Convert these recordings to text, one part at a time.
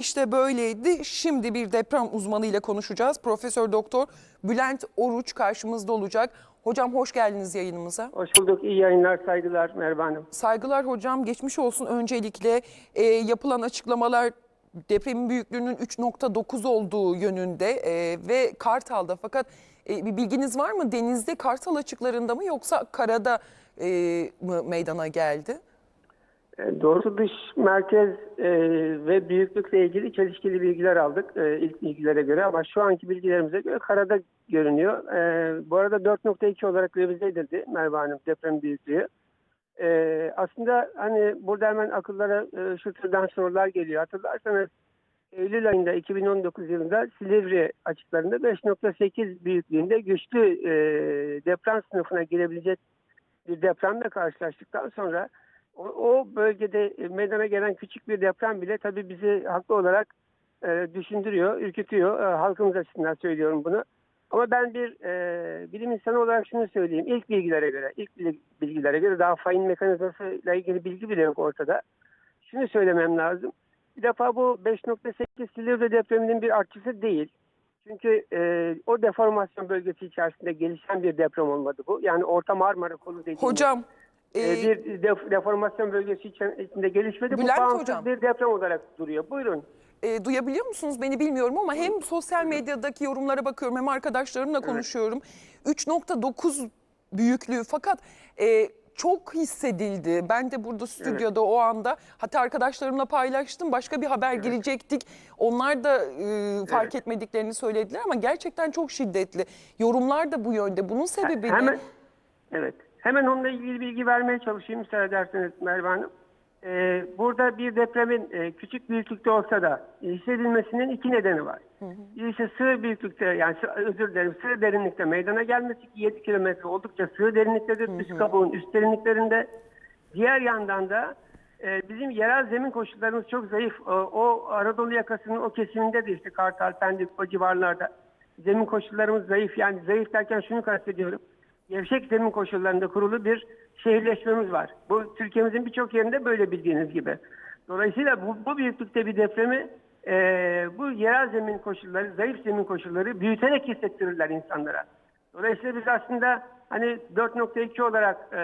İşte böyleydi. Şimdi bir deprem uzmanı ile konuşacağız. Profesör Doktor Bülent Oruç karşımızda olacak. Hocam hoş geldiniz yayınımıza. Hoş bulduk. İyi yayınlar, saygılar Merve Hanım. Saygılar hocam. Geçmiş olsun öncelikle. e, yapılan açıklamalar depremin büyüklüğünün 3.9 olduğu yönünde e, ve Kartal'da. Fakat e, bir bilginiz var mı? Denizde Kartal açıklarında mı yoksa karada e, mı meydana geldi? E, Doğrusu dış merkez e, ve büyüklükle ilgili çelişkili bilgiler aldık e, ilk bilgilere göre ama şu anki bilgilerimize göre karada görünüyor. Bu arada 4.2 olarak revize edildi Merve Hanım deprem büyüklüğü. Aslında hani burada hemen akıllara şu türden sorular geliyor. Hatırlarsanız Eylül ayında 2019 yılında Silivri açıklarında 5.8 büyüklüğünde güçlü deprem sınıfına girebilecek bir depremle karşılaştıktan sonra o, o bölgede e, meydana gelen küçük bir deprem bile tabii bizi haklı olarak e, düşündürüyor, ürkütüyor. E, halkımız açısından söylüyorum bunu. Ama ben bir e, bilim insanı olarak şunu söyleyeyim. İlk bilgilere göre, ilk bil- bilgilere göre daha fayın mekanizmasıyla ilgili bilgi bile yok ortada. Şunu söylemem lazım. Bir defa bu 5.8 Silivri depreminin bir artçısı değil. Çünkü e, o deformasyon bölgesi içerisinde gelişen bir deprem olmadı bu. Yani Orta Marmara kolu dediğimiz Hocam e, bir def- deformasyon bölgesi içerisinde gelişmedi. Bülent bu bağımsız hocam. bir deprem olarak duruyor. Buyurun. E, duyabiliyor musunuz beni bilmiyorum ama hem sosyal medyadaki yorumlara bakıyorum hem arkadaşlarımla konuşuyorum. 3.9 büyüklüğü fakat e, çok hissedildi. Ben de burada stüdyoda o anda hatta arkadaşlarımla paylaştım. Başka bir haber girecektik. Onlar da e, fark etmediklerini söylediler ama gerçekten çok şiddetli. Yorumlar da bu yönde. Bunun sebebi ne? Hemen evet. Hemen onunla ilgili bilgi vermeye çalışayım müsaade ederseniz Merve Hanım. Ee, burada bir depremin e, küçük büyüklükte olsa da hissedilmesinin iki nedeni var. Birisi sığ büyüklükte yani özür dilerim sığ derinlikte meydana gelmesi ki 7 kilometre oldukça sığ derinliktedir. Üst kabuğun üst derinliklerinde. Diğer yandan da e, bizim yerel zemin koşullarımız çok zayıf. O, o Anadolu yakasının o kesiminde de işte Kartal, Pendik o civarlarda zemin koşullarımız zayıf. Yani zayıf derken şunu kastediyorum. Gevşek zemin koşullarında kurulu bir şehirleşmemiz var. Bu Türkiye'mizin birçok yerinde böyle bildiğiniz gibi. Dolayısıyla bu, bu büyüklükte bir depremi e, bu yerel zemin koşulları, zayıf zemin koşulları büyüterek hissettirirler insanlara. Dolayısıyla biz aslında hani 4.2 olarak e,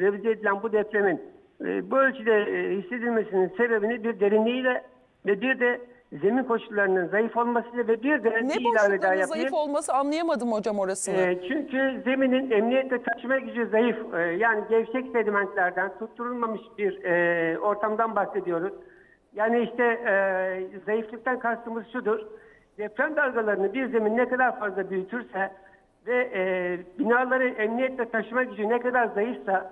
revize edilen bu depremin e, bu ölçüde e, hissedilmesinin sebebini bir derinliğiyle ve bir de zemin koşullarının zayıf olmasıyla ve bir de Ne ilave daha boşlukların yapayım. zayıf olması anlayamadım hocam orasını. E, çünkü zeminin emniyetle taşıma gücü zayıf. E, yani gevşek sedimentlerden tutturulmamış bir e, ortamdan bahsediyoruz. Yani işte e, zayıflıktan kastımız şudur. Deprem dalgalarını bir zemin ne kadar fazla büyütürse ve e, binaları emniyetle taşıma gücü ne kadar zayıfsa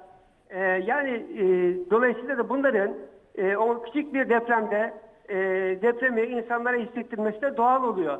e, yani e, dolayısıyla da bunların e, o küçük bir depremde e, depremi insanlara hissettirmesi de doğal oluyor.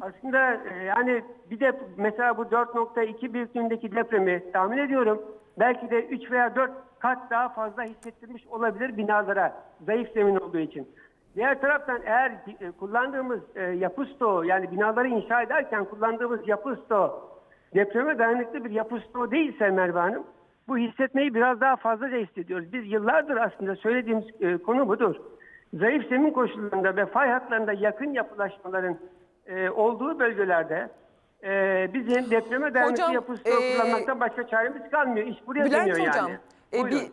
Aslında e, yani bir de mesela bu 4.2 büyüklüğündeki depremi tahmin ediyorum belki de 3 veya 4 kat daha fazla hissettirmiş olabilir binalara zayıf zemin olduğu için. Diğer taraftan eğer e, kullandığımız e, yapı stoğu yani binaları inşa ederken kullandığımız yapı stoğu depreme dayanıklı bir yapı stoğu değilse Merve Hanım bu hissetmeyi biraz daha fazlaca hissediyoruz. Biz yıllardır aslında söylediğimiz e, konu budur. Zayıf zemin koşullarında ve fay hatlarında yakın yapılaşmaların e, olduğu bölgelerde e, bizim depreme dayanıklı Hocam, yapı stoğu e, kullanmaktan başka çaremiz kalmıyor. İş buraya Bülent dönüyor Hocam, yani. e, bir,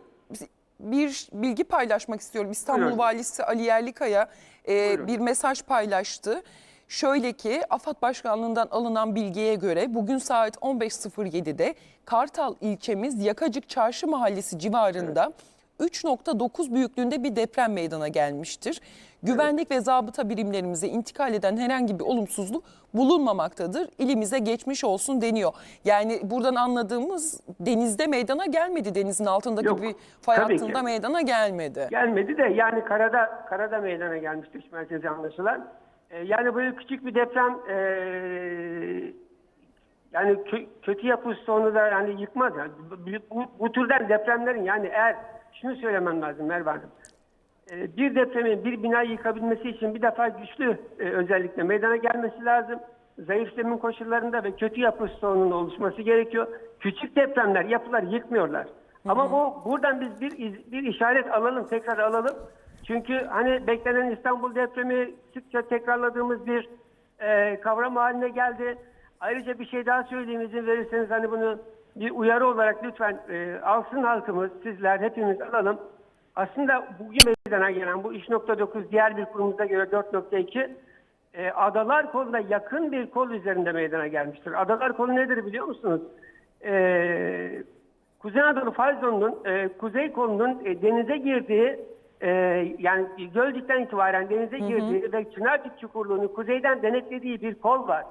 bir bilgi paylaşmak istiyorum. İstanbul Buyurun. Valisi Ali Yerlikaya e, Buyurun. bir mesaj paylaştı. Şöyle ki AFAD Başkanlığı'ndan alınan bilgiye göre bugün saat 15.07'de Kartal ilçemiz Yakacık Çarşı Mahallesi civarında 3.9 büyüklüğünde bir deprem meydana gelmiştir. Güvenlik ve zabıta birimlerimize intikal eden herhangi bir olumsuzluk bulunmamaktadır. İlimize geçmiş olsun deniyor. Yani buradan anladığımız denizde meydana gelmedi. Denizin altındaki Yok, bir fay tabii hattında ki. meydana gelmedi. Gelmedi de yani karada karada meydana gelmiş dış merkezi anlaşılan. Ee, yani böyle küçük bir deprem ee, yani kö- kötü yapı sonu da yani yıkmaz. Yani bu, bu, bu türden depremlerin yani eğer şunu söylemem lazım Merve Hanım. Ee, bir depremin bir binayı yıkabilmesi için bir defa güçlü e, özellikle meydana gelmesi lazım. Zayıf zemin koşullarında ve kötü yapı stoğunun oluşması gerekiyor. Küçük depremler yapılar yıkmıyorlar. Ama bu buradan biz bir bir işaret alalım, tekrar alalım. Çünkü hani beklenen İstanbul depremi sıkça tekrarladığımız bir e, kavram haline geldi. Ayrıca bir şey daha söyleyeyim izin verirseniz hani bunu bir uyarı olarak lütfen e, alsın halkımız, sizler hepimiz alalım. Aslında bugün meydana gelen bu 3.9 diğer bir kurumuza göre 4.2 e, adalar koluna yakın bir kol üzerinde meydana gelmiştir. Adalar kolu nedir biliyor musunuz? E, Kuzey Anadolu fay zonunun e, kuzey kolunun e, denize girdiği e, yani Gölcük'ten itibaren denize girdiği ve Çınarcık çukurluğunu kuzeyden denetlediği bir kol var.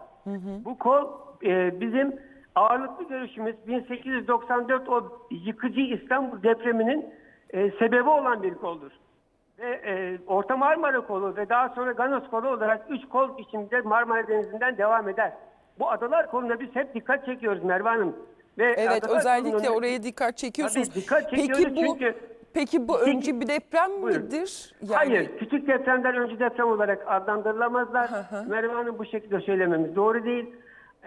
Bu kol e, bizim ağırlıklı görüşümüz 1894 o yıkıcı İstanbul depreminin e, sebebi olan bir koldur. Ve e, Orta Marmara kolu ve daha sonra Ganos kolu olarak üç kol biçimde Marmara Denizi'nden devam eder. Bu adalar koluna biz hep dikkat çekiyoruz Merve Hanım. Ve Evet özellikle kolunun- oraya dikkat çekiyorsunuz. Tabii, dikkat peki çekiyoruz bu çünkü- peki bu önce bir deprem Buyurun. midir? Yani Hayır, küçük depremden önce deprem olarak adlandırılamazlar. Merve Hanım bu şekilde söylememiz doğru değil.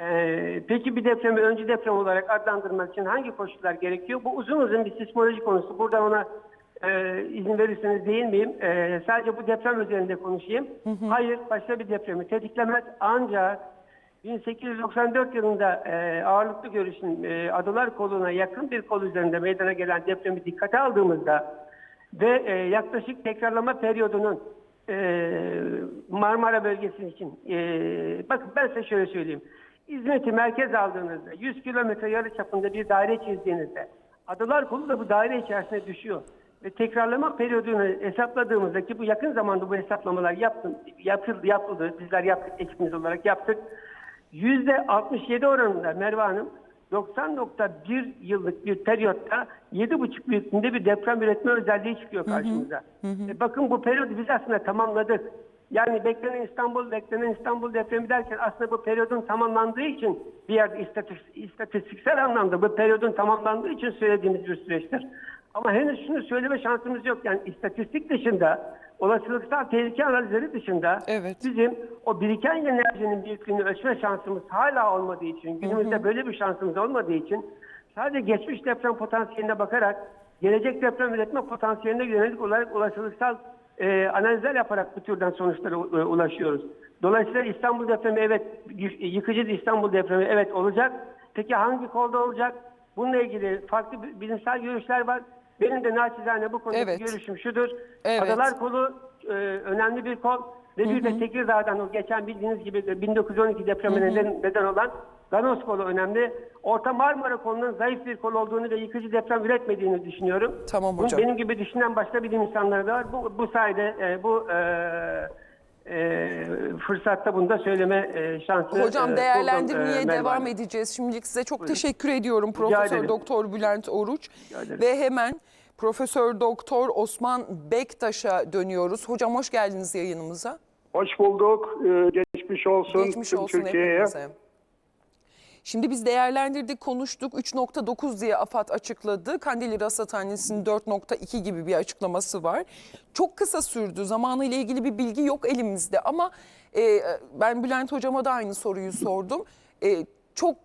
Ee, peki bir depremi önce deprem olarak adlandırmak için hangi koşullar gerekiyor? Bu uzun uzun bir sismoloji konusu. Buradan ona e, izin verirseniz değil miyim? E, sadece bu deprem üzerinde konuşayım. Hayır, başka bir depremi tetiklemez. Ancak 1894 yılında e, ağırlıklı görüşün e, Adalar Kolu'na yakın bir kol üzerinde meydana gelen depremi dikkate aldığımızda ve e, yaklaşık tekrarlama periyodunun e, Marmara bölgesi için e, bakın ben size şöyle söyleyeyim. İzmit'i merkez aldığınızda 100 kilometre yarı çapında bir daire çizdiğinizde Adalar Kolu da bu daire içerisine düşüyor. Ve tekrarlama periyodunu hesapladığımızda ki bu yakın zamanda bu hesaplamalar yaptım, yapıldı, yapıldı. Bizler yaptık, ekibimiz olarak yaptık. %67 oranında Merve Hanım 90.1 yıllık bir periyotta 7,5 büyüklüğünde bir deprem üretme özelliği çıkıyor karşımıza. E bakın bu periyodu biz aslında tamamladık. Yani beklenen İstanbul, beklenen İstanbul depremi derken aslında bu periyodun tamamlandığı için bir yerde istatis- istatistiksel anlamda bu periyodun tamamlandığı için söylediğimiz bir süreçtir. Ama henüz şunu söyleme şansımız yok. Yani istatistik dışında, olasılıksal tehlike analizleri dışında Evet. bizim o biriken enerjinin büyüklüğünü ölçme şansımız hala olmadığı için, günümüzde böyle bir şansımız olmadığı için sadece geçmiş deprem potansiyeline bakarak gelecek deprem üretme potansiyeline yönelik olarak olasılıksal e, analizler yaparak bu türden sonuçlara e, ulaşıyoruz. Dolayısıyla İstanbul depremi evet, yı- yıkıcı İstanbul depremi evet olacak. Peki hangi kolda olacak? Bununla ilgili farklı bi- bilimsel görüşler var. Benim de naçizane bu konudaki Evet. görüşüm şudur. Evet. Adalar kolu e, önemli bir kol ve bir de Tekirdağ'dan o geçen bildiğiniz gibi de 1912 depremine neden olan Ganos kolu önemli. Orta Marmara kolunun zayıf bir kol olduğunu ve yıkıcı deprem üretmediğini düşünüyorum. Tamam Bunu hocam. Benim gibi düşünen başka bilim insanları da var. Bu, bu sayede e, bu e, e, fırsatta bunu da söyleme e, şansı Hocam e, değerlendirmeye e, devam edeceğiz. Şimdilik size çok teşekkür ediyorum Profesör. Doktor Bülent Oruç ve hemen Profesör Doktor Osman Bektaş'a dönüyoruz. Hocam hoş geldiniz yayınımıza. Hoş bulduk. Ee, geçmiş olsun Geçmiş tüm olsun Türkiye'ye. hepimize. Şimdi biz değerlendirdik, konuştuk. 3.9 diye AFAD açıkladı. Kandilli Rasathanesi'nin 4.2 gibi bir açıklaması var. Çok kısa sürdü. Zamanı ile ilgili bir bilgi yok elimizde ama e, ben Bülent Hocama da aynı soruyu sordum. E, çok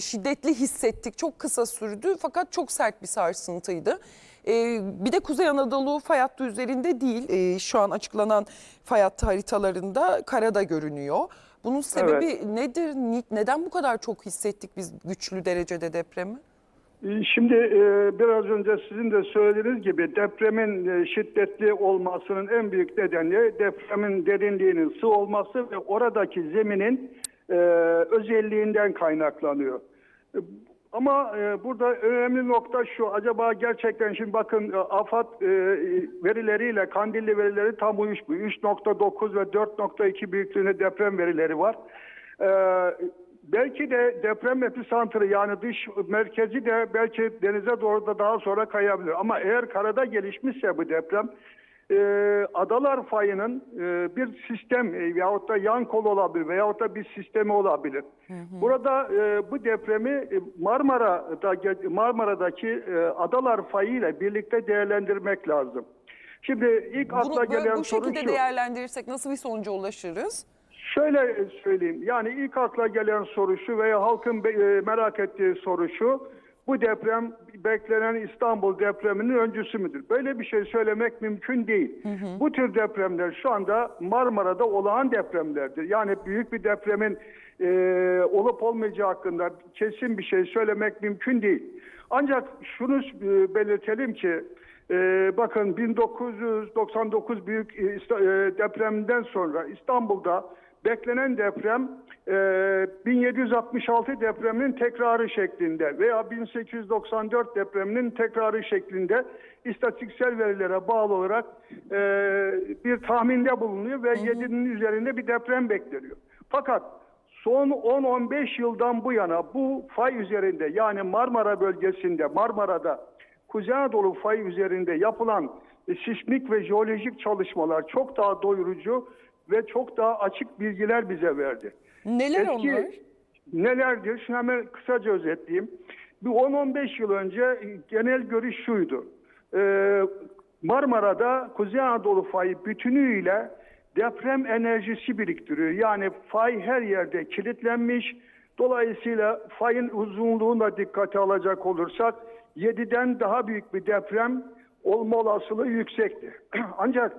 şiddetli hissettik. Çok kısa sürdü fakat çok sert bir sarsıntıydı. Ee, bir de Kuzey Anadolu fay hattı üzerinde değil. Ee, şu an açıklanan fay hattı haritalarında karada görünüyor. Bunun sebebi nedir? Ni- Neden bu kadar çok hissettik biz güçlü derecede depremi? Ee, Şimdi e, biraz önce sizin de söylediğiniz gibi depremin e, şiddetli olmasının en büyük nedeni depremin derinliğinin sığ olması ve oradaki zeminin e, özelliğinden kaynaklanıyor. Ama e, burada önemli nokta şu, acaba gerçekten şimdi bakın e, AFAD e, verileriyle Kandilli verileri tam uyuşmuyor. 3.9 ve 4.2 büyüklüğünde deprem verileri var. E, belki de deprem episantrı yani dış merkezi de belki denize doğru da daha sonra kayabilir. Ama eğer karada gelişmişse bu deprem e, adalar fayının e, bir sistem e, veyahut da yan kol olabilir veyahut da bir sistemi olabilir. Burada e, bu depremi e, Marmara'da Marmara'daki e, adalar fayı ile birlikte değerlendirmek lazım. Şimdi ilk akla Bunu böyle gelen bu şekilde şu. değerlendirirsek nasıl bir sonuca ulaşırız? Şöyle söyleyeyim. Yani ilk akla gelen soru şu veya halkın e, merak ettiği soru şu. Bu deprem beklenen İstanbul depreminin öncüsü müdür? Böyle bir şey söylemek mümkün değil. Bu tür depremler şu anda Marmara'da olağan depremlerdir. Yani büyük bir depremin e, olup olmayacağı hakkında kesin bir şey söylemek mümkün değil. Ancak şunu e, belirtelim ki e, bakın 1999 büyük e, e, depremden sonra İstanbul'da beklenen deprem e, 1766 depreminin tekrarı şeklinde veya 1894 depreminin tekrarı şeklinde istatistiksel verilere bağlı olarak e, bir tahminde bulunuyor ve 7'nin üzerinde bir deprem bekleniyor. Fakat son 10-15 yıldan bu yana bu fay üzerinde yani Marmara bölgesinde Marmara'da Kuzey Anadolu fayı üzerinde yapılan e, sismik ve jeolojik çalışmalar çok daha doyurucu ve çok daha açık bilgiler bize verdi. Neler Eski- onlar? Nelerdir? Şimdi hemen kısaca özetleyeyim. Bir 10-15 yıl önce genel görüş şuydu. Ee, Marmara'da Kuzey Anadolu fayı bütünüyle deprem enerjisi biriktiriyor. Yani fay her yerde kilitlenmiş. Dolayısıyla fayın uzunluğunu da dikkate alacak olursak 7'den daha büyük bir deprem olma olasılığı yüksekti. Ancak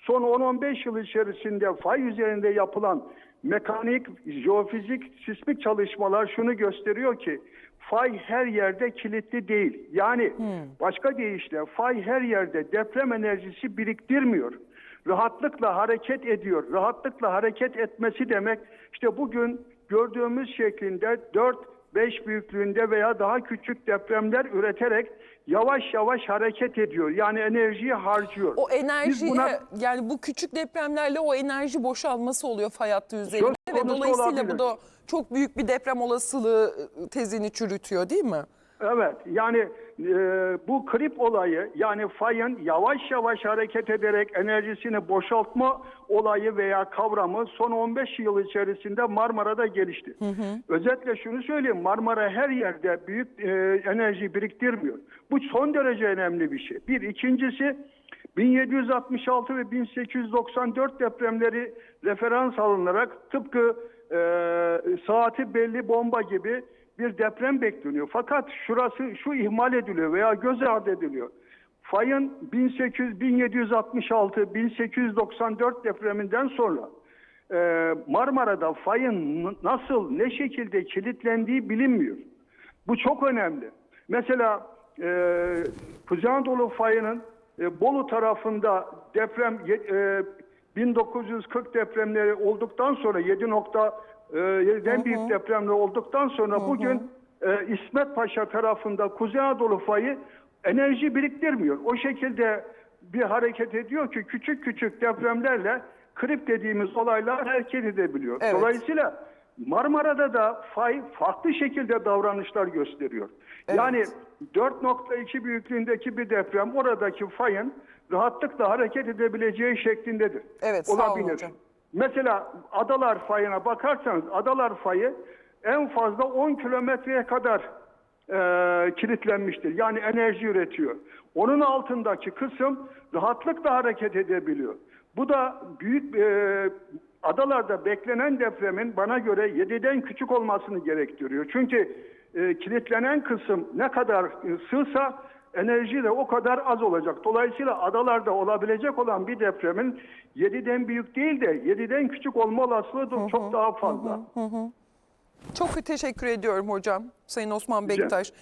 son 10-15 yıl içerisinde fay üzerinde yapılan mekanik, jeofizik, sismik çalışmalar şunu gösteriyor ki fay her yerde kilitli değil. Yani başka deyişle fay her yerde deprem enerjisi biriktirmiyor. Rahatlıkla hareket ediyor. Rahatlıkla hareket etmesi demek işte bugün gördüğümüz şeklinde 4 5 büyüklüğünde veya daha küçük depremler üreterek yavaş yavaş hareket ediyor. Yani enerjiyi harcıyor. O Biz enerji buna- yani bu küçük depremlerle o enerji boşalması oluyor fay hattı üzerinde ve dolayısıyla olabilir. bu da çok büyük bir deprem olasılığı ıı, tezini çürütüyor değil mi? Evet yani e, bu krip olayı yani fayın yavaş yavaş hareket ederek enerjisini boşaltma olayı veya kavramı son 15 yıl içerisinde Marmara'da gelişti. Özetle şunu söyleyeyim Marmara her yerde büyük e, enerji biriktirmiyor. Bu son derece önemli bir şey. Bir ikincisi 1766 ve 1894 depremleri referans alınarak tıpkı e, saati belli bomba gibi bir deprem bekleniyor. Fakat şurası şu ihmal ediliyor veya göz ardı ediliyor. Fayın 1800, 1766, 1894 depreminden sonra e, Marmara'da fayın nasıl, ne şekilde kilitlendiği bilinmiyor. Bu çok önemli. Mesela e, Kuzey Anadolu fayının e, Bolu tarafında deprem e, 1940 depremleri olduktan sonra 7.7'den büyük depremler olduktan sonra bugün e, İsmet Paşa tarafında Kuzey Anadolu fayı enerji biriktirmiyor. O şekilde bir hareket ediyor ki küçük küçük depremlerle krip dediğimiz olaylar hareket edebiliyor. Evet. Dolayısıyla Marmara'da da fay farklı şekilde davranışlar gösteriyor. Yani 4.2 büyüklüğündeki bir deprem oradaki fayın rahatlıkla hareket edebileceği şeklindedir. Evet, sağ olun Olabilir. hocam. Mesela Adalar fayına bakarsanız Adalar fayı en fazla 10 kilometreye kadar e, kilitlenmiştir. Yani enerji üretiyor. Onun altındaki kısım rahatlıkla hareket edebiliyor. Bu da büyük e, adalarda beklenen depremin bana göre 7'den küçük olmasını gerektiriyor. Çünkü e, kilitlenen kısım ne kadar e, sığsa enerji de o kadar az olacak. Dolayısıyla adalarda olabilecek olan bir depremin 7'den büyük değil de 7'den küçük olma olasılığı da çok daha fazla. Çok teşekkür ediyorum hocam Sayın Osman Bektaş.